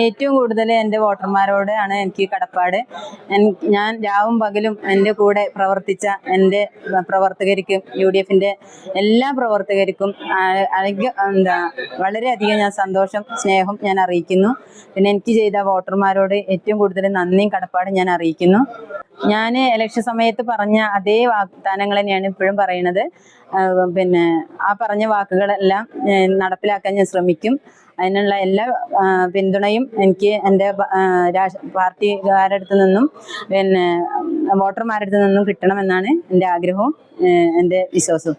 ഏറ്റവും കൂടുതൽ എന്റെ വോട്ടർമാരോട് ആണ് എനിക്ക് കടപ്പാട്. ഞാൻ രാവും പകലും എന്റെ കൂടെ പ്രവർത്തിച്ച എന്റെ പ്രവർത്തകർക്കും യു ഡി എഫിന്റെ എല്ലാ പ്രവർത്തകർക്കും എന്താ വളരെയധികം ഞാൻ സന്തോഷം സ്നേഹം ഞാൻ അറിയിക്കുന്നു. പിന്നെ എനിക്ക് ചെയ്ത വോട്ടർമാരോട് ഏറ്റവും കൂടുതൽ നന്ദിയും കടപ്പാടും ഞാൻ അറിയിക്കുന്നു. ഞാൻ ഇലക്ഷൻ സമയത്ത് പറഞ്ഞ അതേ വാഗ്ദാനങ്ങൾ തന്നെയാണ് ഇപ്പോഴും പറയുന്നത്. പിന്നെ ആ പറഞ്ഞ വാക്കുകളെല്ലാം നടപ്പിലാക്കാൻ ഞാൻ ശ്രമിക്കും. അതിനുള്ള എല്ലാ പിന്തുണയും എനിക്ക് എന്റെ പാർട്ടിക്കാരുടെ അടുത്ത് നിന്നും പിന്നെ വോട്ടർമാരുടെ അടുത്ത് നിന്നും കിട്ടണമെന്നാണ് എന്റെ ആഗ്രഹവും എന്റെ വിശ്വാസവും.